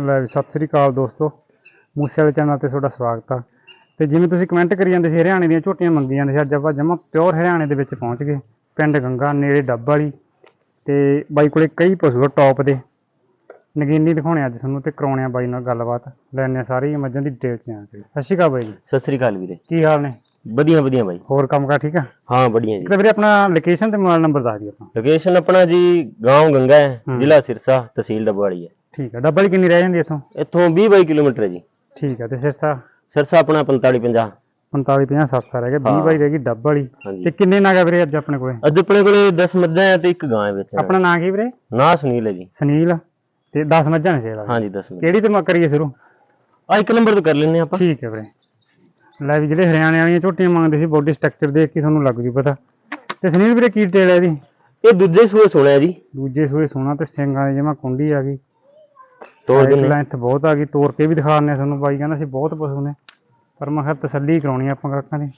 ਲੈ ਵੀ ਸਤਿ ਸ੍ਰੀ ਅਕਾਲ ਦੋਸਤੋ ਮੂਸੇ ਵਾਲੇ ਚੈਨਲ ਤੇ ਤੁਹਾਡਾ ਸਵਾਗਤ ਆ ਤੇ ਜਿਵੇਂ ਤੁਸੀਂ ਕਮੈਂਟ ਕਰੀ ਜਾਂਦੇ ਸੀ ਹਰਿਆਣੇ ਦੀਆਂ ਝੋਟੀਆਂ ਮੰਗੀ ਜਾਂਦੇ ਸੀ ਅੱਜ ਆਪਾਂ ਜਮਾ ਪਿਓਰ ਹਰਿਆਣੇ ਦੇ ਵਿੱਚ ਪਹੁੰਚ ਗਏ ਪਿੰਡ ਗੰਗਾ ਨੇੜੇ ਡੱਬ ਵਾਲੀ ਤੇ ਬਾਈ ਕੋਲੇ ਕਈ ਪਸ਼ੂ ਆ ਟੌਪ ਦੇ ਨਗੀਨੀ ਦਿਖਾਉਣੇ ਅੱਜ ਤੁਹਾਨੂੰ ਤੇ ਕਰਾਉਣੇ ਆ ਬਾਈ ਨਾਲ ਗੱਲਬਾਤ ਲੈਣੇ ਆ ਸਾਰੀ ਮੱਝਾਂ ਦੀ ਡਿਟੇਲ ਚ ਆ ਕੇ ਸਤਿ ਸ਼੍ਰੀ ਅਕਾਲ ਬਾਈ ਜੀ ਸਤਿ ਸ੍ਰੀ ਅਕਾਲ ਵੀਰੇ ਕੀ ਹਾਲ ਨੇ ਵਧੀਆ ਵਧੀਆ ਬਾਈ ਹੋਰ ਕੰਮ ਕਾਰ ਠੀਕ ਆ ਹਾਂ ਵਧੀਆ ਜੀ ਇੱਕ ਤਾਂ ਵੀਰੇ ਆਪਣਾ ਲੋਕੇਸ਼ਨ ਤੇ ਮੋਬਾਈਲ ਨੰਬਰ ਦੱਸ ਦਿਓ ਆਪਾਂ ਲੋਕੇਸ਼ਨ ਆਪਣਾ ਜੀ گاؤں ਗੰਗਾ ਹੈ ਹਮ। ਜ਼ਿਲ੍ਹਾ ਸਿਰਸਾ ਤਹਿਸੀਲ ਡੱਬਵਾਲੀ ਹੈ ਠੀਕ ਆ ਡੱਬਲ ਕਿੰਨੀ ਰਹਿ ਜਾਂਦੀ ਇੱਥੋਂ? ਇੱਥੋਂ 20 22 ਕਿਲੋਮੀਟਰ ਹੈ ਜੀ। ਠੀਕ ਆ ਤੇ ਸਿਰਸਾ? ਸਿਰਸਾ ਆਪਣਾ 45 50 45 50 ਸਸਤਾ ਰਹਿ ਗਿਆ 20 ਹਾਂ। ਬਾਈ ਰਹਿ ਗਈ ਡੱਬ ਵਾਲੀ ਤੇ ਕਿੰਨੇ ਨਾਗਾ ਵੀਰੇ ਅੱਜ ਆਪਣੇ ਕੋਲੇ? ਅੱਜ ਆਪਣੇ ਕੋਲੇ 10 ਮੱਝਾਂ ਹੈ ਤੇ ਇੱਕ ਗਾਂ ਹੈ ਵਿੱਚ। ਆਪਣਾ ਨਾਂ ਕੀ ਵੀਰੇ? ਨਾਂ ਸੁਨੀਲ ਹੈ ਜੀ। ਸੁਨੀਲ ਤੇ 10 ਮੱਝਾਂ ਨੇ ਸੇਲ ਹਾਂਜੀ 10 ਮੱਝਾਂ। ਕਿਹੜੀ ਤੇ ਮੈਂ ਕਰੀਏ ਸ਼ੁਰੂ? ਆ ਇੱਕ ਨੰਬਰ ਤੋਂ ਕਰ ਲੈਨੇ ਆਪਾਂ। ਠੀਕ ਹੈ ਵੀਰੇ। ਲੈ ਵੀ ਜਿਹੜੇ ਹਰਿਆਣੇ ਵਾਲੀਆਂ ਝੋਟੀਆਂ ਮੰਗਦੇ ਸੀ ਬੋਡੀ ਸਟਰਕਚਰ ਦੇਖ ਕੇ ਤੁਹਾਨੂੰ ਲੱਗ ਜੂ ਪਤਾ। ਤੇ ਸੁਨੀਲ ਵੀਰੇ ਕੀ ਡਿਟੇਲ ਹੈ ਇਹਦੀ? ਇਹ ਦੂਜੇ ਸੂਏ ਸੁਣਿਆ ਜੀ। ਦੂਜੇ ਸੂਏ ਸੋਨਾ ਤੇ ਸਿੰਘਾਂ ਦੀ ਜਮਾ ਕੁੰਡੀ ਆ ਗਈ। ਤੋੜ ਦਿੰਨੇ ਲੈਂਥ ਬਹੁਤ ਆ ਗਈ ਤੋੜ ਕੇ ਵੀ ਦਿਖਾਉਂਦੇ ਆ ਤੁਹਾਨੂੰ ਬਾਈ ਕਹਿੰਦਾ ਸੀ ਬਹੁਤ ਪਸ਼ੂ ਨੇ ਪਰ ਮੈਂ ਕਿਹਾ ਤਸੱਲੀ ਕਰਾਉਣੀ ਆ ਆਪਾਂ ਕਾਕਾਂ ਦੀ।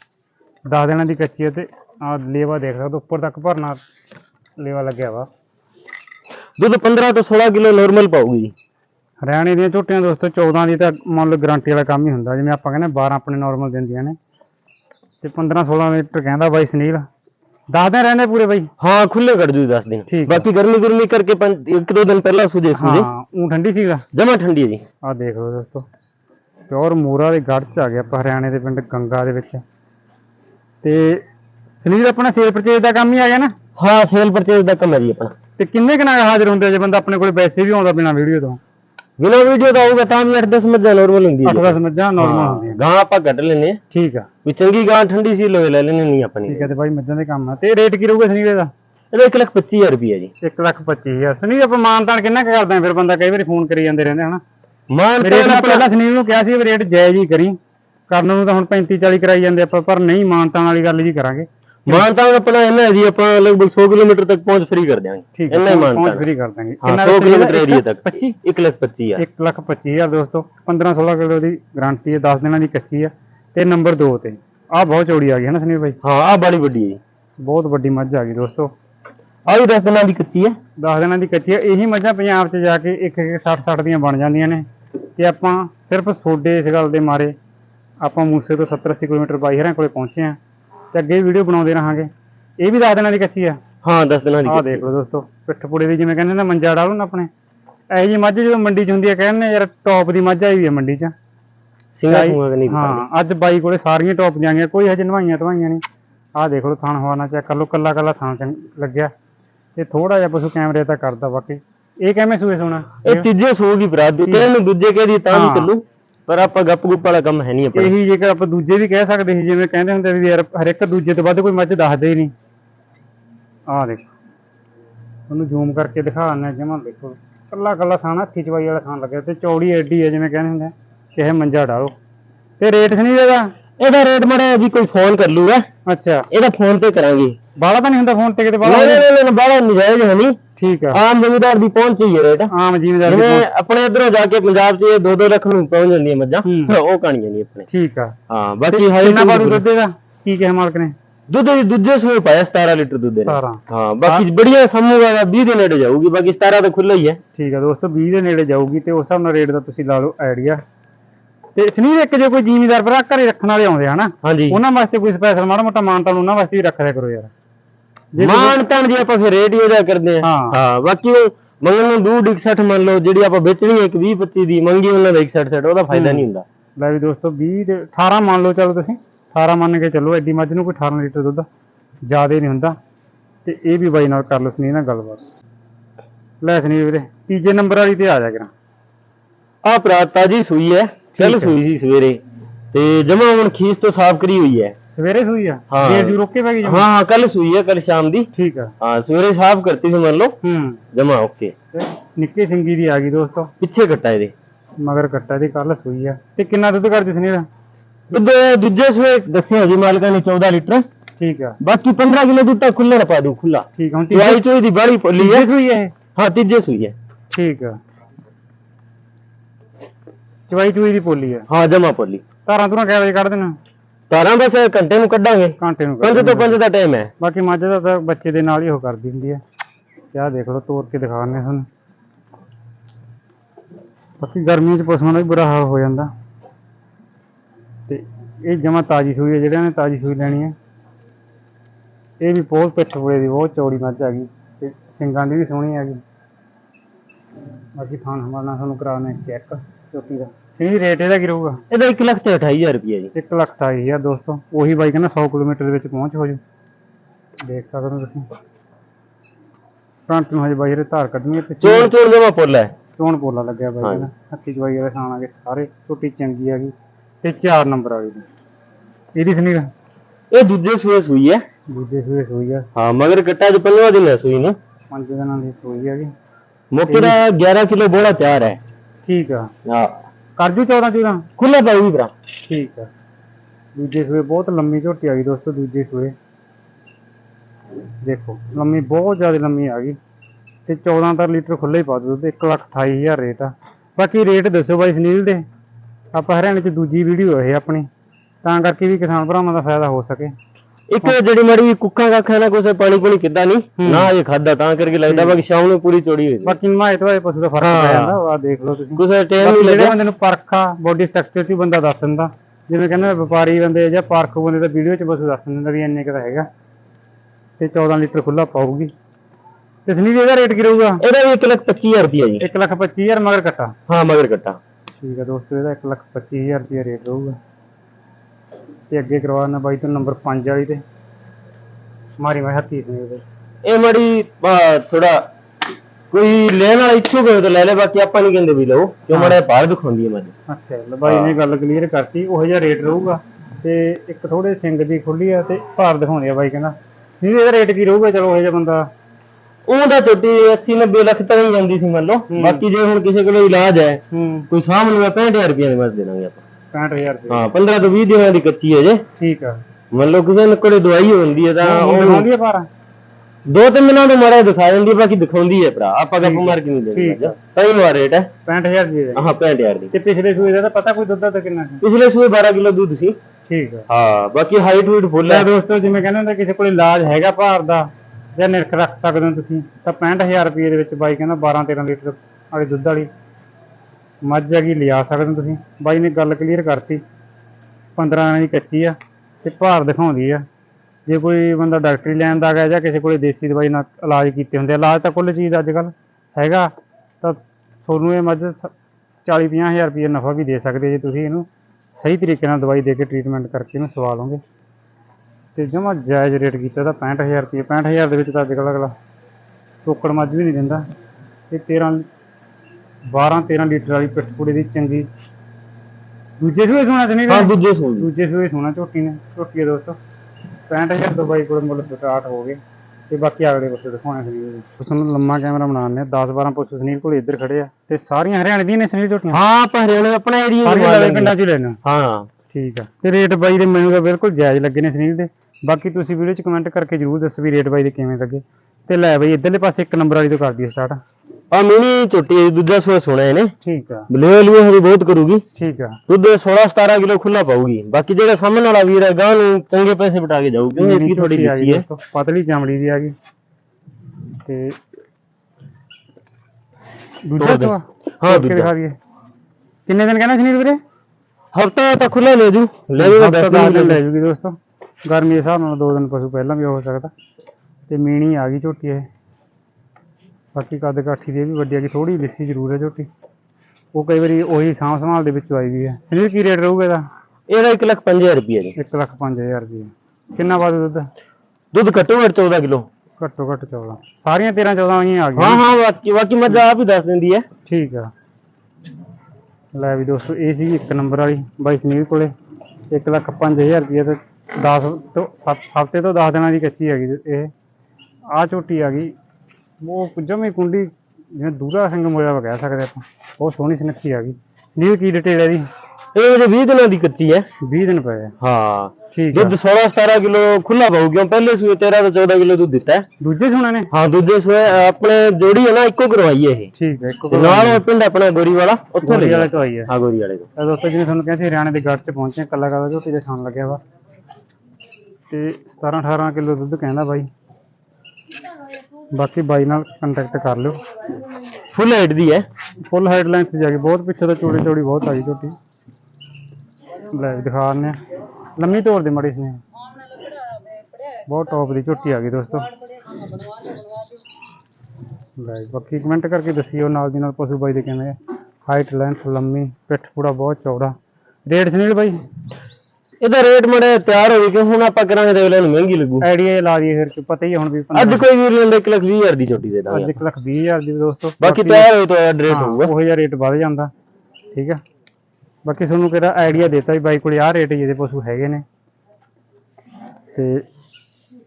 10 ਦਿਨਾਂ ਦੀ ਕੱਚੀ ਤੇ ਆ ਲੇਵਾ ਦੇਖ ਸਕਦੇ ਉੱਪਰ ਤੱਕ ਭਰਨਾ ਲੇਵਾ ਲੱਗਿਆ ਵਾ। ਦੁੱਧ 15 ਤੋਂ 16 ਕਿਲੋ ਨਾਰਮਲ ਪਾਉਗੀ ਹਰਿਆਣੇ ਦੀਆਂ ਝੋਟੀਆਂ ਦੋਸਤੋ 14 ਦੀ ਤਾਂ ਮੰਨ ਲਓ ਗਾਰੰਟੀ ਵਾਲਾ ਕੰਮ ਹੀ ਹੁੰਦਾ। ਜਿਵੇਂ ਆਪਾਂ ਕਹਿੰਦੇ 12 ਆਪਣੇ ਨਾਰਮਲ ਦਿੰਦੀਆਂ ਨੇ। ਤੇ 15 16 ਲੀਟਰ ਕਹਿੰਦਾ ਬਾਈ ਸੁਨੀਲ। ਦੱਸ ਦਿਨ ਰਹਿੰਦੇ ਪੂਰੇ ਬਾਈ। ਹਾਂ ਖੁੱਲੇ ਕੱਢ ਜੂ 10 ਦਿਨ ਠੀਕ ਹੈ। ਬਾਕੀ ਗਰਮੀ ਗਰਮੀ ਕਰਕੇ ਪੰਜ ਇੱਕ ਦੋ ਦਿਨ ਪਹਿਲਾਂ ਸੂਜੇ ਸੂਜੇ ਹਾਂ ਉਹ ਠੰਡੀ ਸੀਗਾ? ਜਮਾ ਠੰਡੀ ਹੈ ਜੀ। ਆਹ ਦੇਖ ਲਓ ਦੋਸਤੋ ਪਿਓਰ ਮੂਰਾ ਦੇ ਗੜ ਚ ਆ ਗਿਆ ਆਪਾਂ ਹਰਿਆਣੇ ਦੇ ਪਿੰਡ ਗੰਗਾ ਦੇ ਵਿੱਚ। ਤੇ ਸੁਨੀਲ ਆਪਣਾ ਸੇਲ ਪਰਚੇਜ ਦਾ ਕੰਮ ਹੀ ਆ ਗਿਆ ਨਾ? ਹਾਂ ਸੇਲ ਪਰਚੇਸ ਦਾ ਕੰਮ ਹੈ ਜੀ ਆਪਣਾ। ਤੇ ਕਿੰਨੇ ਕੁ ਨਾਲ ਹਾਜ਼ਰ ਹੁੰਦੇ ਆ ਜੇ ਬੰਦਾ ਆਪਣੇ ਕੋਲੇ ਵੈਸੇ ਵੀ ਆਉਂਦਾ ਬਿਨਾ ਵੀਡੀਓ ਤੋਂ? ਬਿਨਾਂ ਵੀਡੀਓ ਦਾ ਆਊਗਾ ਤਾਂ ਵੀ 8-10 ਮੱਝਾਂ ਨਾਰਮਲ ਹੁੰਦੀ ਹੈ 8-10 ਮੱਝਾਂ ਨਾਰਮਲ ਹੁੰਦੀਆਂ ਗਾਂ ਆਪਾਂ ਕੱਢ ਲੈਨੇ ਆ ਠੀਕ ਆ। ਵੀ ਚੰਗੀ ਗਾਂ ਠੰਡੀ ਸੀ ਲੋਏ ਲੈ ਲੈਣੇ ਨਹੀਂ ਆਪਣੀ ਠੀਕ ਆ ਤੇ ਬਾਈ ਮੱਝਾਂ ਦੇ ਕੰਮ ਆ। ਤੇ ਰੇਟ ਕੀ ਰਹੂਗਾ ਸੁਨੀਲ ਦਾ? ਇਹਦਾ 1 ਲੱਖ 25000 ਰੁਪਏ ਜੀ। 1 ਲੱਖ 25000 ਸੁਨੀਲ ਆਪਾਂ ਮਾਨਤਾਨ ਕਿੰਨਾ ਕੁ ਕਰਦੇ ਆ? ਫਿਰ ਬੰਦਾ ਕਈ ਵਾਰੀ ਫੋਨ ਕਰੀ ਜਾਂਦੇ ਰਹਿੰਦੇ ਹਨਾ? ਮਾਨ ਰੇਟ ਮੈਂ ਪਹਿਲਾਂ ਸੁਨੀਲ ਨੂੰ ਕਿਹਾ ਸੀ ਵੀ ਰੇਟ ਜਾਇਜ਼ ਹੀ ਕਰੀ। ਕਰਨ ਨੂੰ ਤਾਂ ਹੁਣ 35 40 ਕਰਾਈ ਜਾਂਦੇ ਆਪਾਂ ਪਰ ਨਹੀਂ ਮਾਨਤਾਨ ਵਾਲੀ ਗੱਲ ਜੀ ਕਰਾਂਗੇ। ਮਾਨ ਤਾਂ ਆਪਣਾ ਇਹਨਾਂ ਹੈ ਜੀ ਆਪਾਂ ਲਗਭਗ 100 ਕਿਲੋਮੀਟਰ ਤੱਕ ਪਹੁੰਚ ਫ੍ਰੀ ਕਰ ਦਿਆਂਗੇ। ਠੀਕ ਇੰਨਾ ਹੀ ਪਹੁੰਚ ਫ੍ਰੀ ਕਰ ਦਾਂਗੇ ਹਾਂ ਦਾ 100 ਸੁਨੀਲ? ਕਿਲੋਮੀਟਰ ਏਰੀਆ ਤੱਕ। 25 1 ਲੱਖ 25000 1 ਲੱਖ 25000 ਦੋਸਤੋ 15 16 ਕਿਲੋ ਦੀ ਗਾਰੰਟੀ ਹੈ 10 ਦਿਨਾਂ ਦੀ ਕੱਚੀ ਆ ਤੇ ਨੰਬਰ 2 ਤੇ। ਆਹ ਬਹੁਤ ਚੌੜੀ ਆ ਗਈ ਹੈ ਨਾ ਸੁਨੀਲ ਬਾਈ? ਹਾਂ ਆ ਬੜੀ ਵੱਡੀ ਹੈ ਜੀ। ਬਹੁਤ ਵੱਡੀ ਮੱਝ ਆ ਗਈ ਦੋਸਤੋ। ਆ ਵੀ 10 ਦਿਨਾਂ ਦੀ ਕੱਚੀ ਹੈ। 10 ਦਿਨਾਂ ਦੀ ਕੱਚੀ ਆ ਇਹੀ ਮੱਝਾਂ ਪੰਜਾਬ 'ਚ ਜਾ ਕੇ ਇੱਕ ਇੱਕ 60 60 ਦੀਆਂ ਬਣ ਜਾਂਦੀਆਂ ਨੇ। ਤੇ ਆਪਾਂ ਸਿਰਫ ਸੋਡੇ ਇਸ ਗੱਲ ਦੇ ਮਾਰੇ ਆਪਾਂ ਮੂਸੇ ਤੋਂ 70 80 ਕਿਲੋਮੀਟਰ ਬਾਈ ਹਰਾਂ ਕੋਲੇ ਪਹੁੰਚੇ ਆ ਤੇ ਅੱਗੇ ਵੀਡੀਓ ਬਣਾਉਂਦੇ ਰਹਾਂਗੇ। ਇਹ ਵੀ 10 ਦਿਨਾਂ ਦੀ ਕੱਚੀ ਆ। ਹਾਂ 10 ਦਿਨਾਂ ਦੀ ਆਹ ਦੇਖ ਲਓ ਦੋਸਤੋ ਪਿੱਠ ਪੁੜੇ ਦੀ ਜਿਵੇਂ ਕਹਿੰਦੇ ਨਾ ਮੰਜਾ ਡਾਲੋ ਨਾ ਆਪਣੇ। ਇਹੋ ਜਿਹੀ ਮੱਝ ਜਦੋਂ ਮੰਡੀ 'ਚ ਹੁੰਦੀ ਆ ਕਹਿੰਦੇ ਯਾਰ ਟੌਪ ਦੀ ਮੱਝ ਆਈ ਵੀ ਆ ਮੰਡੀ 'ਚ। ਸਿੰਘਾ ਸੂਆ ਨਹੀਂ ਹਾਂ ਅੱਜ ਬਾਈ ਕੋਲੇ ਸਾਰੀਆਂ ਟੌਪ ਦੀਆਂ ਗਈਆਂ ਕੋਈ ਹਜੇ ਨਵਾਈਆਂ ਧਵਾਈਆਂ ਨਹੀਂ। ਆਹ ਦੇਖ ਲਓ ਥਾਣ ਹਵਾਨਾ ਚੈੱਕ ਕਰ ਲਓ ਕੱਲਾ ਕੱਲਾ ਥਾਣ ਲੱਗਿਆ। ਤੇ ਥੋੜਾ ਜਿਹਾ ਪਸ਼ੂ ਕੈਮਰੇ ਤਾਂ ਕਰਦਾ ਬਾਕੀ। ਇਹ ਕਿਵੇਂ ਸੂਏ ਸੋਣਾ? ਇਹ ਤੀਜੇ ਸੂ ਦੀ ਬਰਾਤ ਦੀ ਨੂੰ ਦੂਜੇ ਦੀ ਤਾਂ ਵੀ। ਚੱਲੂ। ਪਰ ਆਪਾਂ ਗੱਪ ਗੁੱਪ ਵਾਲਾ ਕੰਮ ਹੈ ਨਹੀਂ ਆਪਣਾ। ਇਹੀ ਜੇਕਰ ਆਪਾਂ ਦੂਜੇ ਵੀ ਕਹਿ ਸਕਦੇ ਸੀ ਜਿਵੇਂ ਕਹਿੰਦੇ ਹੁੰਦੇ ਵੀ ਯਾਰ ਹਰ ਇੱਕ ਦੂਜੇ ਤੋਂ ਵੱਧ ਕੋਈ ਮੱਝ ਦੱਸਦੇ ਹੀ ਨਹੀਂ। ਆਹ ਦੇਖ ਉਹਨੂੰ ਜ਼ੂਮ ਕਰਕੇ ਦਿਖਾ ਦਿੰਦੇ ਜਮਾ ਦੇਖੋ। ਕੱਲਾ ਕੱਲਾ ਥਾਣ ਹੱਥੀ ਚਵਾਈ ਵਾਲਾ ਥਾਣ ਲੱਗਿਆ। ਤੇ ਚੌੜੀ ਐਡੀ ਹੈ ਜਿਵੇਂ ਕਹਿੰਦੇ ਹੁੰਦੇ ਚਾਹੇ ਮੰਜਾ ਡਾਲੋ। ਤੇ ਰੇਟ ਨਹੀਂ ਇਹਦਾ? ਇਹਦਾ ਰੇਟ ਮੜਾ ਜੀ ਕੋਈ ਫੋਨ ਕਰ ਲੂਗਾ। ਅੱਛਾ। ਇਹਦਾ ਫੋਨ ਤੇ ਕਰਾਂਗੇ। ਬਾਲਾ ਤਾਂ ਨਹੀਂ ਹੁੰਦਾ ਫੋਨ ਤੇ ਕਿਤੇ ਬਾਲਾ ਨਹੀਂ ਨਹੀਂ ਬਾਹਲਾ ਨਜਾਇਜ਼ ਹੈ ਨਹੀਂ। ਠੀਕ ਆ। ਆਮ ਜ਼ਮੀਦਾਰ ਦੀ ਪਹੁੰਚ ਹੀ ਹੈ ਰੇਟ। ਆਮ ਜ਼ਿਮੀਦਾਰ ਦੀ ਜਿਵੇਂ ਆਪਣੇ ਇਧਰੋਂ ਜਾ ਕੇ ਪੰਜਾਬ 'ਚ 2-2 ਲੱਖ ਨੂੰ ਪਹੁੰਚ ਜਾਂਦੀਆਂ ਮੱਝਾਂ। ਉਹ ਕਹਾਣੀਆਂ ਨਹੀਂ ਆਪਣੇ। ਠੀਕ ਆ। ਹਾਂ ਬਾਕੀ ਹਾਈ ਕਿੰਨਾ ਬਾਰੂ ਦੁੱਧ ਦਾ ਕੀ ਕਿਹਾ ਮਾਲਕ ਨੇ? ਦੁੱਧ ਦੀ ਦੂਜੇ ਸੂਏ ਪਾਇਆ 17 ਲੀਟਰ ਦੁੱਧ ਦੇ 17 ਹਾਂ ਬਾਕੀ ਬੜੀਆਂ ਸਮੂਗਾ 20 ਦੇ ਨੇੜੇ ਜਾਊਗੀ ਬਾਕੀ 17 ਤਾਂ ਖੁੱਲਾ ਹੀ ਹੈ। ਠੀਕ ਆ ਦੋਸਤੋ 20 ਦੇ ਨੇੜੇ ਜਾਊਗੀ ਤੇ ਉਸ ਹਿਸਾਬ ਨਾਲ ਰੇਟ ਦਾ ਤੁਸੀਂ ਲਾ ਲਓ ਆਈਡੀਆ ਤੇ ਸਨੀਰ ਇੱਕ ਜੇ ਕੋਈ ਜ਼ਿਮੀਦਾਰ ਭਰਾ ਘਰੇ ਰੱਖਣ ਵਾਲੇ ਆਉਂਦੇ ਹਨਾ? ਹਾਂਜੀ। ਉਹਨਾਂ ਵਾਸਤੇ ਕੋਈ ਸਪੈਸ਼ਲ ਮਾੜਾ ਮੋਟਾ ਮਾਨਤਾਨ ਉਹਨਾਂ ਵਾਸਤੇ ਵੀ ਰੱਖ ਦਿਆ ਕਰੋ ਯਾਰ। ਮਾਨ ਤਾਂ ਜੀ ਆਪਾਂ ਫਿਰ ਹੀ ਉਹਦਾ ਕਰਦੇ ਆ ਹਾਂ। ਬਾਕੀ ਮੰਗਣ ਨੂੰ ਦੂਰ 61 ਮੰਨ ਲਓ ਜਿਹੜੀ ਆਪਾਂ ਵੇਚਣੀ ਹੈ ਇੱਕ 20 25 ਦੀ ਮੰਗੀ ਉਹਨਾਂ ਦਾ 61 60 ਉਹਦਾ ਫਾਇਦਾ ਨਹੀਂ ਹੁੰਦਾ। ਲੈ ਵੀ ਦੋਸਤੋ 20 ਦੇ 18 ਮੰਨ ਲਓ ਚਲੋ ਤੁਸੀਂ। 18 ਮੰਨ ਕੇ ਚੱਲੋ ਐਡੀ ਮੱਝ ਨੂੰ ਕੋਈ 18 ਲੀਟਰ ਦੁੱਧ ਜ਼ਿਆਦਾ ਨਹੀਂ ਹੁੰਦਾ। ਤੇ ਇਹ ਵੀ ਬਾਈ ਨਾਲ ਕਰ ਲਓ ਸਨੀਰ ਨਾਲ ਗੱਲਬਾਤ। ਲੈ ਸਨੀਰ ਵੀਰੇ ਤੀਜੇ ਨੰਬਰ ਵਾਲੀ ਤੇ ਆ ਜਾ ਕਰਾਂ। ਆਹ ਪ੍ਰਾਤਾ ਜੀ ਸੂਈ ਹੈ। ਕੱਲ। ਸੂਈ ਸੀ ਸਵੇਰੇ। ਤੇ ਜਮਾ ਹੁਣ ਖੀਸ ਤੋਂ ਸਾਫ਼ ਕਰੀ ਹੋਈ ਹੈ। ਸਵੇਰੇ ਸੂਈ ਆ? ਹਾਂ। ਦੇਰ ਜੂ ਰੋਕੇ ਪੈ ਗਈ ਜਮਾਂ? ਹਾਂ ਹਾਂ ਕੱਲ ਸੂਈ ਹੈ ਕੱਲ ਸ਼ਾਮ ਦੀ। ਠੀਕ ਆ। ਹਾਂ ਸਵੇਰੇ ਸਾਫ਼ ਕਰਤੀ ਸੀ ਮੰਨ ਲਓ। ਹੂੰ। ਜਮਾ ਓਕੇ। ਤੇ ਨਿੱਕੀ ਸਿੰਗੀ ਦੀ ਆ ਗਈ ਦੋਸਤੋ। ਪਿੱਛੇ ਕੱਟਾ ਇਹਦੇ। ਮਗਰ ਕੱਟਾ ਦੀ ਕੱਲ ਸੂਈ ਆ। ਤੇ ਕਿੰਨਾ ਦੁੱਧ ਕਰ ਜਸਨੀ ਦਾ ਦੁੱਧ ਦੂਜੇ ਸੂਏ ਦੱਸਿਆ ਜੀ ਮਾਲਕਾਂ ਨੇ 14 ਲੀਟਰ। ਠੀਕ ਆ। ਬਾਕੀ 15 ਕਿਲੋ ਦੁੱਧ ਤਾਂ ਖੁੱਲਾ ਪਾ ਦੂ ਖੁੱਲਾ ਠੀਕ ਆ ਹੁਣ ਤੀਜੇ ਚੋਈ ਦੀ ਬਾੜੀ ਪੋਲੀ ਹੈ ਸੂਈ ਆ ਇਹ? ਹਾਂ ਤੀਜੇ ਸੂਈ ਹੈ ਠੀਕ ਆ। ਚਵਾਈ ਚੂਈ ਦੀ ਪੋਲੀ ਆ। ਹਾਂ ਜਮਾ ਪੋਲੀ। ਧਾਰਾਂ ਧੁਰਾਂ ਕਿਹ ਵਜੇ ਕੱਢ ਦੇਣਾ? ਤਾਰਾਂ ਬਸ ਘੰਟੇ ਨੂੰ ਕੱਢਾਂਗੇ। ਘੰਟੇ ਨੂੰ ਕੱਢ 5 ਤੋਂ ਦੇਣਾ। 5 ਦਾ ਟਾਈਮ ਹੈ। ਬਾਕੀ ਮੱਝ ਦਾ ਤਾਂ ਬੱਚੇ ਦੇ ਨਾਲ ਹੀ ਉਹ ਕਰਦੀ ਹੁੰਦੀ ਆ ਤੇ ਆਹ ਦੇਖ ਲਓ ਤੋੜ ਕੇ ਦਿਖਾਉਂਦੇ ਸਾਨੂੰ। ਬਾਕੀ ਗਰਮੀਆਂ 'ਚ ਪਸ਼ੂਆਂ ਦਾ ਵੀ ਬੁਰਾ ਹਾਲ ਹੋ ਜਾਂਦਾ। ਤੇ ਇਹ ਜਮਾ ਤਾਜੀ ਸੂਈ ਹੈ ਜਿਹੜਿਆਂ ਨੇ ਤਾਜੀ ਸੂਈ ਲੈਣੀ ਹੈ। ਇਹ ਵੀ ਬਹੁਤ ਪਿੱਠ ਪੂਰੇ ਦੀ ਬਹੁਤ ਚੌੜੀ ਮੱਝ ਆ ਗਈ। ਤੇ ਸਿੰਗਾਂ ਦੀ ਵੀ ਸੋਹਣੀ ਆ ਗਈ। ਬਾਕੀ ਥਾਣ ਹਮਾਰਾ ਤੁਹਾਨੂੰ ਕਰਾਉਣਾ ਚੈੱਕ ਚੋਟੀ ਦਾ। ਸਹੀ ਰੇਟ ਇਹਦਾ ਕੀ ਰਹੂਗਾ? ਇਹਦਾ 1 ਲੱਖ ਤੇ 28000 ਰੁਪਏ ਜੀ। 1 ਲੱਖ ਅਠਾਈ ਹਜ਼ਾਰ ਦੋਸਤੋ। ਉਹੀ ਬਾਈ ਕਹਿੰਦਾ 100 ਕਿਲੋਮੀਟਰ ਦੇ ਵਿੱਚ ਪਹੁੰਚ ਹੋ ਜੂ ਦੇਖ ਸਕਦੇ ਹੋ ਤੁਸੀਂ। ਫਰੰਟ ਨੂੰ ਹਜੇ ਬਾਈ ਇਹਦੇ ਧਾਰ ਕੱਢਣੀ ਹੈ ਪਿੱਛੇ ਚੋਣ ਚੋਣ ਜਮਾ ਪੁੱਲ ਹੈ। ਚੋਣ ਪੋਲਾ ਲੱਗਿਆ ਬਾਈ। ਕਹਿੰਦਾ ਹੱਥੀ ਜਵਾਈ ਵਾਲੇ ਸਾਨ ਆ ਗਏ ਸਾਰੇ। ਛੋਟੀ ਚੰਗੀ ਆ ਗਈ। ਤੇ 4 ਨੰਬਰ ਵਾਲੀ ਦੀ। ਇਹਦੀ ਸਨੀਰ ਇਹ ਦੂਜੇ ਸੂਏ ਸੂਈ ਹੈ। ਦੂਜੇ ਸੂਏ ਸੂਈ ਆ। ਹਾਂ ਮਗਰ ਕੱਟਾ ਚ ਪੰਜਵਾਂ ਦਿਨ ਹੈ ਸੂਈ ਨੂੰ। ਪੰਜ ਦਿਨਾਂ ਦੀ ਸੂਈ ਆ ਗਈ ਮੌਕੇ ਦਾ 11 ਕਿਲੋ ਬੋੜਾ ਤਿਆਰ ਹੈ। ਠੀਕ ਆ। ਹਾਂ। ਕਰ ਜੂ 14 14 ਖੁੱਲਾ ਪਾਉਗੀ ਭਰਾ। ਠੀਕ ਆ। ਦੂਜੇ ਸੂਏ ਬਹੁਤ ਲੰਮੀ ਝੋਟੀ ਆ ਗਈ ਦੋਸਤੋ ਦੂਜੇ ਸੂਏ। ਦੇਖੋ ਲੰਮੀ ਬਹੁਤ ਜ਼ਿਆਦਾ ਲੰਮੀ ਆ ਗਈ। ਤੇ 14 ਤਾਂ ਲੀਟਰ ਖੁੱਲਾ ਹੀ ਪਾ ਦੋ ਦੁੱਧ 1 ਲੱਖ 28 ਹਜ਼ਾਰ ਰੇਟ ਆ। ਬਾਕੀ ਰੇਟ ਦੱਸੋ ਬਾਈ ਸੁਨੀਲ ਦੇ। ਆਪਾਂ ਹਰਿਆਣੇ 'ਚ ਦੂਜੀ ਵੀਡੀਓ ਇਹ ਆਪਣੀ। ਤਾਂ ਕਰਕੇ ਵੀ ਕਿਸਾਨ ਭਰਾਵਾਂ ਦਾ ਫਾਇਦਾ ਹੋ ਸਕੇ। ਇੱਕ ਜਿਹੜੀ ਮੜੀ ਕੁੱਕਾ ਕੱਖਾ ਨਾ ਕੋਸੇ ਪਾਣੀ ਪੂਣੀ ਕਿੱਦਾਂ ਨਹੀਂ। ਨਾ ਇਹ ਖਾਦਾ ਤਾਂ ਕਰਕੇ ਲੱਗਦਾ ਬਾਕੀ ਸ਼ਾਮ ਨੂੰ ਪੂਰੀ ਚੋੜੀ ਹੋਈ ਬਾਕੀ ਮਾਇਤ ਤੋਂ ਪਸ਼ੂ ਦਾ ਫ਼ਰਕ। ਪੈ ਜਾਂਦਾ ਆ ਦੇਖ ਲਓ ਤੁਸੀਂ। ਕੋਸੇ ਟਾਈਮ ਨਹੀਂ ਲੱਗਦਾ ਬੰਦੇ ਨੂੰ ਪਰਖਾ ਬੋਡੀ ਸਟਰਕਚਰ ਹੀ ਬੰਦਾ ਦੱਸ ਦਿੰਦਾ। ਜਿਵੇਂ ਕਹਿੰਦੇ ਵਪਾਰੀ ਬੰਦੇ ਜਾਂ ਪਰਖ ਬੰਦੇ ਤਾਂ ਵੀਡੀਓ 'ਚ ਪਸ਼ੂ ਦੱਸ ਦਿੰਦਾ ਵੀ ਇੰਨੇ ਕੁ ਤਾਂ ਹੈਗਾ। ਤੇ 14 ਲੀਟਰ ਖੁੱਲਾ ਪਾਊਗੀ। ਤੇ ਸਨੀ ਇਹਦਾ ਰੇਟ ਕੀ ਰਹੂਗਾ? ਇਹਦਾ ਵੀ 1 ਲੱਖ 25000 ਰੁਪਏ ਜੀ। 1 ਲੱਖ 25 ਹਜ਼ਾਰ ਮਗਰ ਕੱਟਾ। ਹਾਂ ਮਗਰ ਕੱਟਾ। ਠੀਕ ਹੈ ਦੋਸਤੋ ਇਹਦਾ 1 ਲੱਖ 25 ਹਜ਼ਾਰ ਰੁਪਏ ਰੇਟ ਰਹੂਗਾ। ਤੇ ਅੱਗੇ ਕਰਵਾਉਣਾ ਬਾਈ ਤੋਂ ਨੰਬਰ 5 ਵਾਲੀ ਤੇ। ਮਾਰੀ ਮੈਂ ਸਨੀ ਉਹਦੇ। ਇਹ ਮੜੀ ਥੋੜਾ ਕੋਈ ਲੈਣ ਵਾਲਾ ਇੱਛੁਕ ਹੋਵੇ ਤਾਂ ਲੈ ਲੈ ਬਾਕੀ ਆਪਾਂ ਨਹੀਂ ਕਹਿੰਦੇ ਵੀ ਲਓ। ਕਿਉਂ। ਮੜਾ ਭਾਰ ਦਿਖਾਉਂਦੀ ਹੈ ਮੱਝ ਅੱਛਾ ਬਾਈ ਨੇ ਗੱਲ ਕਲੀਅਰ ਕਰਤੀ ਉਹੋ ਜਿਹਾ ਰੇਟ ਰਹੂਗਾ। ਤੇ ਇੱਕ ਥੋੜੇ ਸਿੰਗ ਦੀ ਖੁੱਲੀ ਆ ਤੇ ਭਾਰ ਦਿਖਾਉਂਦੇ ਆ ਬਾਈ ਕਹਿੰਦਾ। ਸਨੀ ਇਹਦਾ ਰੇਟ ਕੀ ਰਹੂਗਾ? ਚਲੋ ਉਹੋ ਜਿਹਾ ਬੰਦਾ। ਉਹ ਤਾਂ ਛੋਟੀ 80 90 ਲੱਖ ਤੱਕ ਹੀ ਜਾਂਦੀ ਸੀ ਮੰਨ ਲਓ। ਬਾਕੀ ਜੇ ਹੁਣ ਕਿਸੇ ਕੋਲ ਇਲਾਜ ਹੈ ਕੋਈ ਸਾਹਮਣੇ 65000 ਰੁਪਏ ਦੀ ਮੱਝ ਦੇ ਦਾਂਗੇ ਆਪਾਂ। 65000 ਰੁਪਏ। ਹਾਂ 15 ਤੋਂ 20 ਦਿਨਾਂ ਦੀ ਕੱਚੀ ਹੈ ਜੇ। ਠੀਕ ਆ। ਮੰਨ ਲਓ ਕਿਸੇ ਨੂੰ ਕੋਲੇ ਦਵਾਈ ਹੁੰਦੀ ਹੈ ਤਾਂ ਉਹ ਦਿਖਾਉਂਦੀ ਆ ਭਾਰ? ਦੋ ਤਿੰਨ ਦਿਨਾਂ ਤੋਂ ਮਾੜਾ ਦਿਖਾ ਹੈ, ਬਾਕੀ ਦਿਖਾਉਂਦੀ ਹੈ ਭਰਾ। ਆਪਾਂ ਗੱਪ ਮਾਰ ਕੇ ਨਹੀਂ ਦੇਣੀ। ਤਾਂ ਹੀ ਵਾਰ ਰੇਟ ਹੈ। 65000 ਰੁਪਏ ਦਾ ਹਾਂ। 65000 ਦੀ। ਤੇ ਪਿਛਲੇ ਸੂਏ ਦਾ ਤਾਂ ਪਤਾ ਕੋਈ ਦੁੱਧ ਦਾ ਕਿੰਨਾ ਸੀ? ਪਿਛਲੇ ਸੂਏ 12 ਕਿਲੋ ਦੁੱਧ ਸੀ। ਠੀਕ ਆ। ਹਾਂ ਬਾਕੀ ਹਾਈਟ ਵੀਟ ਫੁੱਲ ਹੈ। ਦੋਸਤੋ ਜਿਵੇਂ ਕਹਿੰਦੇ ਹੁੰਦੇ ਕਿਸੇ ਕੋਲ ਇਲਾਜ ਹੈਗਾ ਭਾਰ ਦਾ ਜਾਂ ਨਿਰਖ ਰੱਖ ਸਕਦੇ ਹੋ ਤੁਸੀਂ ਤਾਂ 65000 ਰੁਪਏ ਦੇ ਵਿੱਚ ਬਾਈ ਕਹਿੰਦਾ 12 13 ਲੀਟਰ ਵਾਲੀ ਦੁੱਧ ਵਾਲੀ ਮੱਝ ਹੈਗੀ ਲਿਆ ਸਕਦੇ ਹੋ ਤੁਸੀਂ। ਬਾਈ ਨੇ ਗੱਲ ਕਲੀਅਰ ਕਰਤੀ। 15 ਦਿਨਾਂ ਦੀ ਕੱਚੀ ਆ ਤੇ ਭਾਰ ਦਿਖਾਉਂਦੀ ਆ। ਜੇ ਕੋਈ ਬੰਦਾ ਡਾਕਟਰੀ ਲੈਣ ਦਾ ਗਿਆ ਜਾਂ ਕਿਸੇ ਕੋਲੇ ਦੇਸੀ ਦਵਾਈ ਨਾਲ ਇਲਾਜ ਕੀਤੇ ਹੁੰਦੇ ਇਲਾਜ ਤਾਂ ਕੁੱਲ ਚੀਜ਼ ਦਾ ਅੱਜ ਕੱਲ ਹੈਗਾ, ਤਾਂ ਤੁਹਾਨੂੰ ਇਹ ਮੱਝ 40 ਹਜ਼ਾਰ ਰੁਪਏ ਨਫਾ ਵੀ ਦੇ ਸਕਦੇ ਜੇ ਤੁਸੀਂ ਇਹਨੂੰ ਸਹੀ ਤਰੀਕੇ ਨਾਲ ਦਵਾਈ ਦੇ ਕੇ ਟ੍ਰੀਟਮੈਂਟ ਕਰਕੇ ਇਹਨੂੰ ਸਵਾ ਲਓਗੇ। ਤੇ ਜਮਾ ਜਾਇਜ਼ ਰੇਟ ਕੀਤਾ ਤਾਂ 65000 ਰੁਪਏ 65000 ਦੇ ਵਿੱਚ ਤਾਂ ਅੱਜ ਕੱਲ੍ਹ ਅਗਲਾ ਟੋਕੜ ਮੱਝ ਵੀ ਨਹੀਂ ਦਿੰਦਾ। ਤੇ 13 12 13 ਲੀਟਰ ਵਾਲੀ ਪਿੱਠ ਪੁੜੇ ਦੀ ਚੰਗੀ। ਦੂਜੇ ਸੂਏ ਸੋਣਾ ਤੇ ਨਹੀਂ ਹਾਂ ਦੂਜੇ ਸੂਏ ਦੂਜੇ ਸੂਏ ਸੋਣਾ ਝੋਟੀ ਨੇ। ਝੋਟੀ ਹੈ ਦੋਸਤੋ। 65000 ਤੋਂ ਬਾਈ ਕੋਲ ਮੁੱਲ ਸਟਾਰਟ ਹੋ ਗਏ। ਤੇ ਬਾਕੀ ਅਗਲੇ ਪਾਸੇ ਦਿਖਾਉਣੇ ਸੁਨੀਲ ਤੁਹਾਨੂੰ ਲੰਮਾ ਕੈਮਰਾ ਬਣਾਉਂਦੇ ਆ 10 12 ਪਸ਼ੂ ਸੁਨੀਲ ਕੋਲ ਇੱਧਰ ਖੜੇ ਆ। ਤੇ ਸਾਰੀਆਂ ਹਰਿਆਣੇ ਦੀਆਂ ਨੇ ਸੁਨੀਲ ਝੋਟੀਆਂ? ਹਾਂ ਆਪਾਂ ਹਰਿਆਣਾ ਆਪਣਾ ਏਰੀਆ ਸਾਰੀਆਂ ਲਵੇ ਪਿੰਡਾਂ 'ਚ ਹੀ ਲੈਣਾ ਹਾਂ। ਠੀਕ ਆ। ਤੇ ਰੇਟ ਬਾਈ ਦੇ ਮੈਨੂੰ ਤਾਂ ਬਿਲਕੁਲ ਜਾਇਜ਼ ਲੱਗੇ ਨੇ ਸੁਨੀਲ ਦੇ। ਬਾਕੀ ਤੁਸੀਂ ਵੀਡੀਓ 'ਚ ਕਮੈਂਟ ਕਰਕੇ ਜਰੂਰ ਦੱਸੋ ਵੀ ਰੇਟ ਬਾਈ ਦੇ ਕਿਵੇਂ ਲੱਗੇ। ਤੇ ਲੈ ਬਾਈ ਇੱਧਰਲੇ ਪਾਸੇ ਇੱਕ ਨੰਬਰ ਵਾਲੀ ਤੋਂ ਕਰ ਦਈਏ ਸਟਾਰਟ ਆ ਮਿਨੀ ਝੋਟੀ ਹੈ ਦੂਜਾ ਸੂਆ ਸੋਣਾ ਇਹਨੇ। ਠੀਕ ਆ। ਬਲੇ ਲਿਓ ਹਜੇ ਬਹੁਤ ਕਰੂਗੀ। ਠੀਕ ਆ। ਦੁੱਧ 16 17 ਕਿਲੋ ਖੁੱਲਾ ਪਾਊਗੀ। ਬਾਕੀ ਜਿਹੜਾ ਸਾਹਮਣੇ ਵਾਲਾ ਵੀਰ ਹੈ ਗਾਂ ਨੂੰ ਚੰਗੇ ਪੈਸੇ ਬਟਾ ਕੇ ਜਾਊ ਕਿਉਂਕਿ ਇਹਦੀ ਥੋੜੀ ਆ ਗਈ ਦਿੱਸੀ ਹੈ? ਦੋਸਤੋ, ਪਤਲੀ ਚਮੜੀ ਦੀ ਆ ਗਈ। ਤੇ ਦੂਜਾ ਤੋੜ ਦੇ। ਸਵਾ ਹਾਂ, ਦੂਜਾ। ਦਿਖਾ ਦਈਏ। ਕਿੰਨੇ ਦਿਨ ਕਹਿੰਦਾ ਸੁਨੀਲ ਵੀਰੇ? ਹਫਤਾ ਤਾਂ ਖੁੱਲਾ ਲੈ ਜੂ। ਲੈ ਜੂ ਹਫ਼ਤਾ ਦਿਨ ਲੈ ਜੂਗੀ ਦੋਸਤੋ। ਗਰਮੀ ਦੇ ਹਿਸਾਬ ਨਾਲ ਦੋ ਦਿਨ ਪਸ਼ੂ ਪਹਿਲਾਂ ਵੀ ਹੋ ਸਕਦਾ। ਤੇ ਮੀਣੀ ਆ ਗਈ ਝੋਟੀ ਇਹ। ਬਾਕੀ ਕੱਦ ਕਾਠੀ ਦੀ ਇਹ ਵੀ ਵੱਡੀ ਆ ਗਈ ਥੋੜੀ ਲਿੱਸੀ ਜ਼ਰੂਰ ਹੈ ਝੋਟੀ ਉਹ ਕਈ ਵਾਰੀ ਉਹੀ ਸਾਂਭ ਸੰਭਾਲ ਦੇ ਵਿੱਚੋਂ ਆਈ ਵੀ ਹੈ। ਸੁਨੀਲ ਕੀ ਰੇਟ ਰਹੂਗਾ ਇਹਦਾ? ਇਹਦਾ 1 ਲੱਖ 5000 ਰੁਪਏ ਜੀ। 1 ਲੱਖ 5000 ਰੁਪਏ ਕਿੰਨਾ ਵੱਧ ਦੁੱਧ? ਦੁੱਧ ਘੱਟੋ ਘੱਟ 14 ਕਿਲੋ। ਘੱਟੋ ਘੱਟ 14 ਸਾਰੀਆਂ 13 14 ਆਈਆਂ ਆ ਹਾਂ ਗਈਆਂ। ਹਾਂ ਬਾਕੀ ਬਾਕੀ ਮੱਝ ਆਪ ਹੀ ਦੱਸ ਦਿੰਦੀ ਹੈ ਠੀਕ ਆ। ਲੈ ਵੀ ਦੋਸਤੋ ਇਹ ਸੀ ਇੱਕ ਨੰਬਰ ਵਾਲੀ ਬਾਈ ਸੁਨੀਲ ਕੋਲੇ। 1 ਲੱਖ 5000 ਰੁਪਏ ਤੇ 10 ਤੋਂ 7 ਹਫ਼ਤੇ ਤੋਂ 10 ਦਿਨਾਂ ਦੀ ਕੱਚੀ ਹੈਗੀ ਇਹ। ਆ ਝੋਟੀ ਆ ਗਈ। ਉਹ ਜਮੀ ਕੁੰਡੀ ਜਿਵੇਂ ਦੂਰਾ ਸਿੰਘ ਮੋਇਆ ਕਹਿ ਸਕਦੇ ਆਪਾਂ ਬਹੁਤ ਸੋਹਣੀ ਸੁਨੱਖੀ ਆ ਗਈ। ਸੁਨੀਲ ਕੀ ਡਿਟੇਲ ਹੈ ਇਹਦੀ? ਇਹ ਜੇ 20 ਦਿਨਾਂ ਦੀ ਕੱਚੀ ਹੈ। 20 ਦਿਨ ਪਏ ਆ। ਹਾਂ। ਠੀਕ ਆ। ਦੁੱਧ 16 17 ਕਿਲੋ ਖੁੱਲਾ ਪਾਊ ਕਿਉਂ ਪਹਿਲੇ ਸੂਏ 13 ਤੋਂ 14 ਕਿਲੋ ਦੁੱਧ ਦਿੱਤਾ ਹੈ। ਦੂਜੇ ਸੁਣਾ ਨੇ? ਹਾਂ ਦੂਜੇ ਸੂਏ ਆਪਣੇ ਜੋੜੀ ਹੈ ਨਾ ਇੱਕੋ ਕਰਵਾਈ ਹੈ ਇਹ। ਠੀਕ ਹੈ ਇੱਕ ਤੇ ਨਾਲ ਉਹ ਪਿੰਡ ਆਪਣਾ ਗੋਰੀ ਵਾਲਾ ਉੱਥੋਂ ਗੋਰੀ ਲਈ ਵਾਲੇ ਤੋਂ ਆਈ ਹੈ। ਹਾਂ ਗੋਰੀ ਵਾਲੇ ਤੋਂ। ਤਾਂ ਦੋਸਤੋ ਜਿਵੇਂ ਤੁਹਾਨੂੰ ਕਿਹਾ ਸੀ ਹਰਿਆਣੇ ਦੇ ਗੱਟ 'ਚ ਪਹੁੰਚੇ ਹਾਂ, ਕੱਲਾ ਕੱਲਾ ਝੋਟੀ ਦੇ ਖਾਣ ਲੱਗਿਆ ਵਾ। ਤੇ 17 18 ਕਿਲੋ ਦੁੱਧ ਕਹਿੰਦਾ ਬਾਈ। ਬਾਕੀ ਬਾਈ ਨਾਲ ਕੰਟੈਕਟ ਕਰ ਲਿਓ। ਫੁੱਲ ਹਾਈਟ ਦੀ ਹੈ? ਫੁੱਲ ਹਾਈਟ ਲੈਂਥ ਜਾ। ਕੇ ਬਹੁਤ ਪਿੱਛੇ ਤੋਂ ਚੌੜੀ ਚੌੜੀ ਬਹੁਤ ਆ ਗਈ ਝੋਟੀ। ਲੈ ਦਿਖਾ ਆ। ਲੰਮੀ ਤੋਰ ਦੇ ਮੜੀ ਨੇ ਬਹੁਤ ਟੌਪ ਦੀ ਝੋਟੀ ਆ ਗਈ ਦੋਸਤੋ। ਲੈ ਜੀ, ਬਾਕੀ ਕਮੈਂਟ ਕਰਕੇ ਦੱਸਿਓ ਨਾਲ ਦੀ ਨਾਲ ਪਸ਼ੂ ਬਾਈ ਦੇ ਕਿਵੇਂ ਹਾਈਟ ਲੈਂਥ ਲੰਮੀ ਪਿੱਠ ਪੂੜਾ ਬਹੁਤ ਚੌੜਾ। ਰੇਟ ਸੁਨੀਲ ਬਾਈ? ਇਹਦਾ ਰੇਟ ਮੜੇ ਤਿਆਰ ਹੋ ਕਿ ਹੁਣ ਆਪਾਂ ਕਰਾਂਗੇ ਤੇ ਅਗਲੇ ਨੂੰ ਮਹਿੰਗੀ ਲੱਗੂ। ਆਈਡੀਆ ਲਾ ਦਈਏ ਫਿਰ ਕਿ ਪਤਾ ਹੀ ਹੁਣ ਵੀ ਅੱਜ ਕੋਈ ਵੀਰ ਲੈਂਦਾ 1 ਲੱਖ 20 ਹਜ਼ਾਰ ਦੀ ਝੋਟੀ ਦੇ ਅੱਜ ਦਾਂਗੇ 1 ਲੱਖ 20 ਹਜ਼ਾਰ ਦੀ ਦੋਸਤੋ। ਬਾਕੀ ਤਿਆਰ ਹੋਏ ਤਾਂ ਰੇਟ ਹੋਊਗਾ। ਉਹ ਜਿਹਾ ਰੇਟ ਵੱਧ ਜਾਂਦਾ ਠੀਕ ਆ। ਬਾਕੀ ਤੁਹਾਨੂੰ ਕਿਹੜਾ ਆਈਡੀਆ ਦਿੱਤਾ ਵੀ ਬਾਈ ਕੋਲੇ ਆਹ ਰੇਟ ਜਿਹਦੇ ਪਸ਼ੂ ਹੈਗੇ ਨੇ। ਤੇ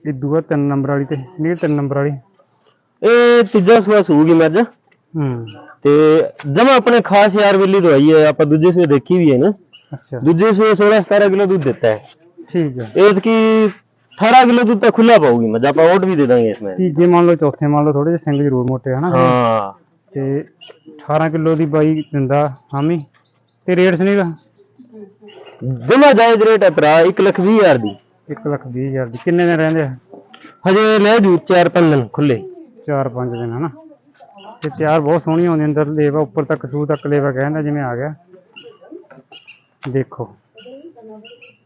ਇਹ ਦੂਆ ਤਿੰਨ ਨੰਬਰ ਵਾਲੀ ਤੇ ਸੁਨੀਲ ਤਿੰਨ ਨੰਬਰ ਵਾਲੀ। ਇਹ ਤੀਜਾ ਸੂਆ ਸੂਗੀ ਮੱਝ ਹੂੰ। ਤੇ ਜਮਾ ਆਪਣੇ ਖਾਸ ਯਾਰ ਵੇਲੀ ਦਵਾਈ ਹੈ ਆਪਾਂ ਦੂਜੇ ਸੂਏ ਦੇਖੀ ਵੀ ਹੈ ਨਾ। ਅੱਛਾ। ਦੂਜੇ ਸੂਏ 16 17 ਕਿਲੋ ਦੁੱਧ ਦਿੱਤਾ ਹੈ। ਠੀਕ ਆ ਇਹ ਕੀ 18 ਕਿਲੋ ਦੁੱਧ ਤਾਂ ਖੁੱਲਾ ਪਾਊਗੀ ਮੱਝ ਆਪਾਂ ਓਟ ਵੀ ਦੇ ਦਾਂਗੇ ਇਸ ਵਿੱਚ ਤੀਜੇ ਮੰਨ ਲਓ ਚੌਥੇ ਮੰਨ ਲਓ ਥੋੜੇ ਜਿਹੇ ਸਿੰਘ ਜ਼ਰੂਰ ਮੋਟੇ ਹਨਾ? ਹਾਂ। ਤੇ 18 ਕਿਲੋ ਦੀ ਬਾਈ ਦਿੰਦਾ ਹਾਮੀ। ਤੇ ਰੇਟ ਸੁਨੀਲ ਜਮਾ ਜਾਇਜ਼ ਰੇਟ ਹੈ ਭਰਾ 1 ਲੱਖ 20 ਹਜ਼ਾਰ ਦੀ। 1 ਲੱਖ 20 ਹਜ਼ਾਰ ਦੀ। ਕਿੰਨੇ ਦਿਨ ਰਹਿੰਦੇ ਆ? ਹਜੇ ਲੈ ਜੂ 4-5 ਦਿਨ ਖੁੱਲੇ 4-5 ਦਿਨ ਹਨਾ? ਤੇ ਤਿਆਰ ਬਹੁਤ ਸੋਹਣੀ ਆਉਂਦੀ ਅੰਦਰ ਲੇਵਾ ਉੱਪਰ ਤੱਕ ਸੂ ਤੱਕ ਲੇਵਾ ਕਹਿੰਦਾ ਜਿਵੇਂ ਆ ਗਿਆ। ਦੇਖੋ।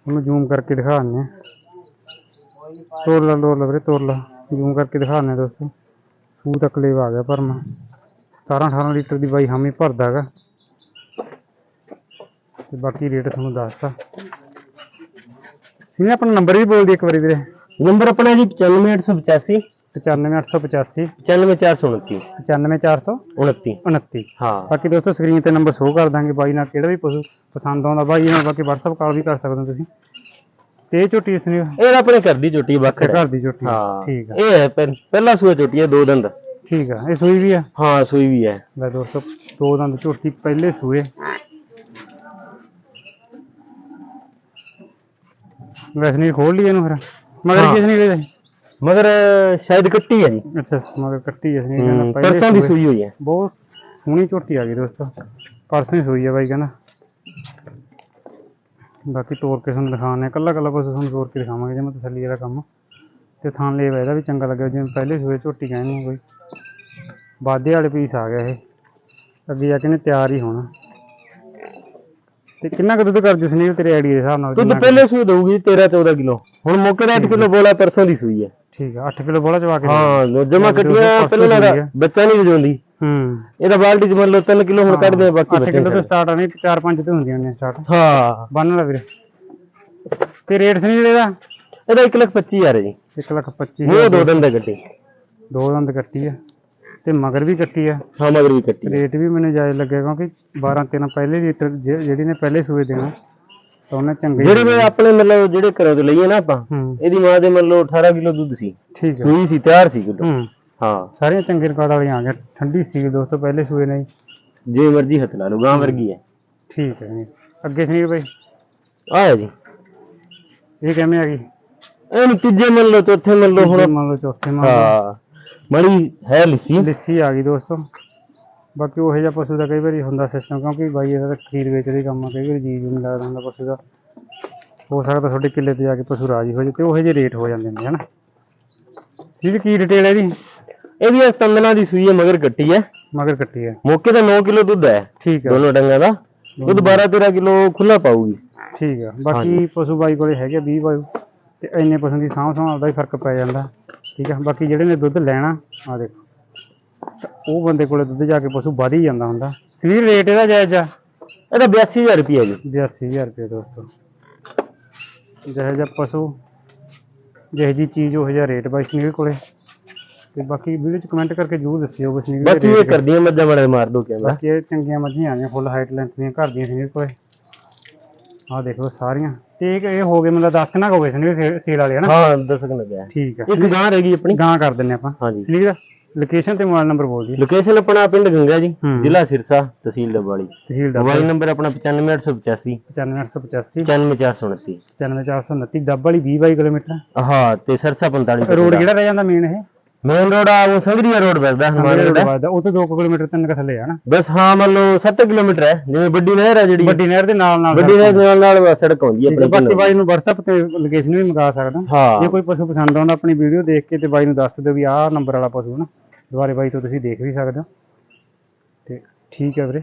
ਉਹਨੂੰ ਜ਼ੂਮ ਕਰਕੇ ਦਿਖਾਉਂਦੇ ਦਿੰਦੇ ਆ ਤੋਰ ਲਾ ਤੋਰ ਲਾ ਵੀਰੇ ਤੋਰ ਲਾ ਜ਼ੂਮ ਕਰਕੇ ਦਿਖਾ ਆ ਦੋਸਤੋ। ਸੂ ਤੱਕ ਲੇਵਾ ਆ ਗਿਆ ਭਰਮਾ 17-18 ਲੀਟਰ ਦੀ ਬਾਈ ਹਾਮੀ ਭਰਦਾ ਹੈਗਾ। ਤੇ ਬਾਕੀ ਰੇਟ ਤੁਹਾਨੂੰ ਦੱਸਤਾ। ਸੀ ਆਪਣਾ ਨੰਬਰ ਵੀ ਬੋਲ ਦੀ ਇੱਕ ਵਾਰੀ ਵੀਰੇ। ਨੰਬਰ ਆਪਣਾ ਜੀ 95885 95885 95429 95429 29 29 ਹਾਂ। ਬਾਕੀ ਦੋਸਤੋ ਸਕਰੀਨ ਤੇ ਨੰਬਰ ਸ਼ੋ ਕਰ ਦਾਂਗੇ ਬਾਈ ਨਾਲ ਕਿਹੜਾ ਵੀ ਪਸ਼ੂ ਪਸੰਦ ਆਉਂਦਾ। ਬਾਈ ਨਾਲ ਬਾਕੀ WhatsApp ਕਾਲ ਵੀ ਕਰ ਸਕਦੇ ਹੋ ਤੁਸੀਂ। ਤੇ ਝੋਟੀ ਇਸ ਨੇ ਇਹ ਆਪਣੇ ਘਰ ਦੀ ਝੋਟੀ ਬੱਕਰ ਘਰ ਦੀ ਝੋਟੀ ਹਾਂ। ਠੀਕ ਆ। ਇਹ ਹੈ ਪਹਿ- ਪਹਿਲਾ ਸੂਆ ਝੋਟੀ ਹੈ ਦੋ ਦੰਦ। ਠੀਕ ਆ। ਇਹ ਸੂਈ ਵੀ ਆ? ਹਾਂ ਸੂਈ ਵੀ ਹੈ। ਲੈ ਦੋਸਤੋ ਦੋ ਦੰਦ ਝੋਟੀ ਪਹਿਲੇ ਸੂਏ। ਵੈਸੇ ਨਹੀਂ ਖੋਲ ਲਈ ਇਹਨੂੰ ਫਿਰ। ਮਗਰ ਹਾਂ। ਕਿਸ ਨਹੀਂ ਗਏ ਮਗਰ ਸ਼ਾਇਦ ਕੱਟੀ ਹੈ ਜੀ। ਅੱਛਾ ਮਗਰ ਕੱਟੀ ਨਹੀਂ ਹਮ, ਪਰਸੋਂ ਦੀ ਸੂਈ ਹੋਈ ਹੈ ਬਹੁਤ ਸੋਹਣੀ ਝੋਟੀ ਆ ਗਈ ਦੋਸਤੋ। ਪਰਸੋਂ ਹੀ ਸੂਈ ਆ ਬਾਈ ਕਹਿੰਦਾ। ਬਾਕੀ ਤੋਰ ਕੇ ਤੁਹਾਨੂੰ ਦਿਖਾਉਂਦੇ ਕੱਲਾ ਕੱਲਾ ਕੁਛ ਤੁਹਾਨੂੰ ਤੋਰ ਕੇ ਦਿਖਾਵਾਂਗੇ ਜਿਵੇਂ ਤਸੱਲੀ ਵਾਲਾ ਕੰਮ। ਤੇ ਥਾਂ ਲੈ ਇਹਦਾ ਵੀ ਚੰਗਾ ਲੱਗਿਆ। ਜਿਵੇਂ ਪਹਿਲੇ ਸੂਏ ਝੋਟੀ ਕਹਿੰਦੇ ਨੇ ਕੋਈ ਵਾਧੇ ਵਾਲੇ ਪੀਸ ਆ ਗਿਆ ਇਹ। ਅੱਗੇ ਜਾ ਕੇ ਨੇ ਤਿਆਰ ਹੀ ਹੋਣਾ। ਤੇ ਕਿੰਨਾ ਕੁ ਦੁੱਧ ਕਰ ਜੂ ਸੁਨੀਲ ਤੇਰੇ ਆਈਡੀ ਦੇ ਹਿਸਾਬ ਨਾਲ? ਦੁੱਧ? ਪਹਿਲੇ ਸੂਈ ਦਊਗੀ 13 14 ਕਿਲੋ। ਹੁਣ ਮੌਕੇ ਦਾ 8 ਕਿਲੋ ਬੋਲਾ ਪਰਸੋਂ ਦੀ ਸੂਈ ਹੈ ਠੀਕ ਆ 8 ਕਿਲੋ ਬੋਲਾ ਚਵਾ ਕੇ ਦੇ। ਹਾਂ ਜਮਾ ਕੱਟੀਆਂ ਪਹਿਲਾਂ ਦਾ ਹੈ। ਬੱਚਾ ਨਹੀਂ ਵਜਾਉਂਦੀ। ਹੂੰ। ਇਹਦਾ ਬਾਲਟੀ ਚ ਮੰਨ ਲਓ 3 ਕਿਲੋ ਹੁਣ ਕੱਢਦੇ ਆ ਬਾਕੀ 8 ਬੱਚੇ ਕਿਲੋ ਤੋਂ ਸਟਾਰਟ ਆ ਨਹੀਂ 4-5 ਤੇ ਹੁੰਦੀਆਂ ਨੇ ਸਟਾਰਟ ਹਾਂ। ਬੰਨ ਲਾ ਵੀਰੇ। ਤੇ ਰੇਟ ਸੁਨੀਲ ਇਹਦਾ? ਇਹਦਾ 1 ਲੱਖ 25 ਹਜ਼ਾਰ ਹੈ ਜੀ। 1 ਲੱਖ 25 ਉਹ ਦੋ ਦਿਨ ਦਾ ਕੱਟੀ। ਦੋ ਦੰਦ ਕੱਟੀ ਆ। ਤੇ ਮਗਰ ਵੀ ਕੱਟੀ ਆ। ਹਾਂ ਮਗਰ ਵੀ ਕੱਟੀ ਰੇਟ ਵੀ ਮੈਨੂੰ ਜਾਇਜ਼ ਲੱਗਿਆ ਕਿਉਂਕਿ 12 13 ਪਹਿਲੇ ਲੀਟਰ ਜਿਹੜੀ ਨੇ ਪਹਿਲੇ ਸੂਏ ਦੇਣਾ। ਚੰਗੇ ਜਿਹੜੇ ਮੈਂ ਆਪਣੇ ਮਤਲਬ ਜਿਹੜੇ ਘਰੋਂ ਤੋਂ ਲਈਏ ਨਾ ਆਪਾਂ ਹੂੰ। ਇਹਦੀ ਮਾਂ ਦੇ ਮੰਨ ਲਓ 18 ਕਿਲੋ ਦੁੱਧ ਸੀ। ਠੀਕ ਹੈ। ਸੂਈ ਸੀ ਤਿਆਰ ਸੀ ਕਿਲੋ। ਹੂੰ। ਹਾਂ। ਸਾਰੀਆਂ ਚੰਗੇ ਰਿਕਾਰਡ ਵਾਲੀਆਂ ਆ ਗਈਆਂ। ਠੰਡੀ ਸੀ ਦੋਸਤੋ ਪਹਿਲੇ ਸੂਏ ਨਹੀਂ ਜੇ ਮਰਜ਼ੀ ਹੱਥ ਲਾ ਲਓ ਗਾਂ ਵਰਗੀ ਹੈ। ਠੀਕ ਹੈ ਜੀ। ਅੱਗੇ ਸੁਨੀਲ ਬਾਈ। ਆ ਹੈ ਜੀ। ਇਹ ਕਿਵੇਂ ਆ ਗਈ? ਇਹਨੂੰ ਤੀਜੇ ਮੰਨ ਲਓ ਚੌਥੇ ਮੰਨ ਲਓ ਹੁਣ। ਮੰਨ ਲਓ ਚੌਥੇ ਮੰਨ ਲਓ। ਹਾਂ। ਮੜੀ ਹੈ ਲਿੱਸੀ। ਲੱਸੀ ਆ ਗਈ ਦੋਸਤੋ। ਬਾਕੀ ਉਹ ਜਿਹਾ ਪਸ਼ੂ ਦਾ ਕਈ ਵਾਰੀ ਹੁੰਦਾ ਸਿਸਟਮ ਕਿਉਂਕਿ ਬਾਈ ਇਹਦਾ ਤਾਂ ਖੀਰ ਵੇਚਦੇ ਕੰਮ ਆ ਕਈ ਵਾਰੀ ਜੀ ਨਹੀਂ ਲੱਗਦਾ ਹੁੰਦਾ ਪਸ਼ੂ ਦਾ। ਹੋ ਸਕਦਾ ਤੁਹਾਡੇ ਕਿੱਲੇ ਤੇ ਜਾ ਕੇ ਪਸ਼ੂ ਰਾਜੀ ਹੋ ਜੇ ਤੇ ਉਹੋ ਜਿਹੇ ਰੇਟ ਹੋ ਜਾਂਦੇ ਨੇ ਹਨਾ? ਠੀਕ ਕੀ ਡਿਟੇਲ ਹੈ ਇਹਦੀ? ਇਹਦੀ ਇਸ ਤੰਦਨਾ ਦੀ ਸੂਈ ਹੈ ਮਗਰ ਕੱਟੀ ਹੈ। ਮਗਰ ਕੱਟੀ ਹੈ। ਮੌਕੇ ਤੇ 9 ਕਿਲੋ ਦੁੱਧ ਹੈ। ਠੀਕ ਹੈ। ਦੋਨੋਂ ਡੰਗਾਂ ਦਾ। ਦੁੱਧ 12 13 ਕਿਲੋ ਖੁੱਲਾ ਪਾਊਗੀ। ਠੀਕ ਹੈ ਬਾਕੀ ਪਸ਼ੂ ਬਾਈ ਕੋਲੇ ਹੈਗੇ 20 ਬਾਈ ਤੇ ਇੰਨੇ ਪਸ਼ੂ ਦੀ ਸਾਂਭ ਸੰਭਾਲ ਦਾ ਹੀ ਫ਼ਰਕ ਪੈ ਜਾਂਦਾ। ਠੀਕ ਹੈ ਬਾਕੀ ਜਿਹੜੇ ਨੇ ਦੁੱਧ ਲੈਣਾ ਆ ਦੇਖੋ। ਤਾਂ ਉਹ ਬੰਦੇ ਕੋਲੇ ਦੁੱਧ ਜਾ ਕੇ ਪਸ਼ੂ ਵਧ ਹੀ ਜਾਂਦਾ ਹੁੰਦਾ। ਸਵੀਰ ਰੇਟ ਇਹਦਾ ਜਾਇਜ਼ ਆ। ਇਹਦਾ 82000 ਰੁਪਏ ਜੀ। 82000 ਰੁਪਏ ਦੋਸਤੋ। ਜਿਹੋ ਜਿਹਾ ਪਸ਼ੂ ਜਿਹੋ ਜੀ ਚੀਜ਼ ਉਹ ਜਿਹਾ ਰੇਟ ਬਾਈ ਸੁਨੀਲ ਕੋਲੇ। ਤੇ ਬਾਕੀ ਵੀਡੀਓ ਚ ਕਮੈਂਟ ਕਰਕੇ ਜਰੂਰ ਦੱਸਿਓ ਬਸ ਸੁਨੀਲ ਬਾਕੀ ਇਹ ਕਰਦੀਆਂ ਮੱਝਾਂ ਬੜੇ ਮਾਰ ਦੋ ਕਹਿੰਦਾ ਬਾਕੀ ਇਹ ਚੰਗੀਆਂ ਮੱਝੀਆਂ ਆਈਆਂ ਫੁੱਲ ਹਾਈਟ ਲੈਂਥ ਦੀਆਂ ਘਰ ਦੀਆਂ ਸੁਨੀਲ ਕੋਲੇ। ਆਹ ਦੇਖ ਲਓ ਸਾਰੀਆਂ। ਤੇ ਇਹ ਇਹ ਹੋ ਗਏ ਮਤਲਬ 10 ਕਨਾ ਹੋ ਗਏ ਸੁਨੀਲ ਸੇਲ ਵਾਲੇ ਹਨਾ? ਹਾਂ ਦਸਕ ਲੱਗਿਆ ਠੀਕ ਹੈ ਇੱਕ ਗਾਂ ਰਹਿ ਗਈ ਆਪਣੀ। ਗਾਂ ਕਰ ਦਿੰਨੇ ਆਪਾਂ। ਹਾਂਜੀ। ਸੁਨੀਲ ਲੋਕੇਸ਼ਨ ਤੇ ਮੋਬਾਈਲ ਨੰਬਰ ਬੋਲ ਦਿਓ ਲੋਕੇਸ਼ਨ ਆਪਣਾ ਪਿੰਡ ਗੰਗਾ ਜੀ ਹੂੰ। ਜ਼ਿਲ੍ਹਾ ਸਿਰਸਾ ਤਹਿਸੀਲ ਡੱਬਾਲੀ ਤਹਿਸੀਲ ਦਾ ਮੋਬਾਈਲ ਨੰਬਰ ਆਪਣਾ 95885 95885 95429 95429 ਡੱਬ ਵਾਲੀ 20 22 ਕਿਲੋਮੀਟਰ। ਹਾਂ ਤੇ ਸਰਸਾ 45 ਰੋਡ ਕਿਹੜਾ ਰਹਿ ਜਾਂਦਾ ਮੇਨ ਇਹ? ਮੇਨ ਰੋਡ ਆ ਉਹ ਸੰਗਰੀਆ ਰੋਡ ਵਸਦਾ ਹਮਾਰੇ ਰੋਡ ਵੱਜਦਾ ਉਹ ਤੋਂ 2 ਕਿਲੋਮੀਟਰ ਤਿੰਨ ਕੁ ਥੱਲੇ ਆ ਨਾ। ਬਸ ਹਾਂ ਮੰਨ ਲਓ 7 ਕਿਲੋਮੀਟਰ ਹੈ ਜਿਵੇਂ ਵੱਡੀ ਨਹਿਰ ਹੈ ਜਿਹੜੀ। ਵੱਡੀ ਨਹਿਰ ਦੇ ਨਾਲ ਨਾਲ ਵੱਡੀ ਨਹਿਰ ਦੇ ਨਾਲ ਨਾਲ ਸੜਕ ਆਉਂਦੀ ਹੈ ਆਪਣੇ ਬਾਕੀ ਪਿੰਡ ਬਾਈ ਨੂੰ WhatsApp ਤੇ ਲੋਕੇਸ਼ਨ ਵੀ ਮੰਗਾ ਸਕਦਾ। ਜੇ ਕੋਈ ਪਸ਼ੂ ਪਸੰਦ ਆਉਂਦਾ ਆਪਣੀ ਵੀਡੀਓ ਦੇਖ ਕੇ ਤੇ ਬਾਈ ਨੂੰ ਦੱਸ ਦਿਓ ਵੀ ਆਹ ਨੰਬਰ ਵਾਲਾ ਪਸ਼ੂ ਹੈ ਨਾ। ਦੁਬਾਰੇ ਬਾਈ ਤੋਂ ਤੁਸੀਂ ਦੇਖ ਵੀ ਸਕਦੇ ਹੋ। ਤੇ ਠੀਕ ਹੈ ਵੀਰੇ।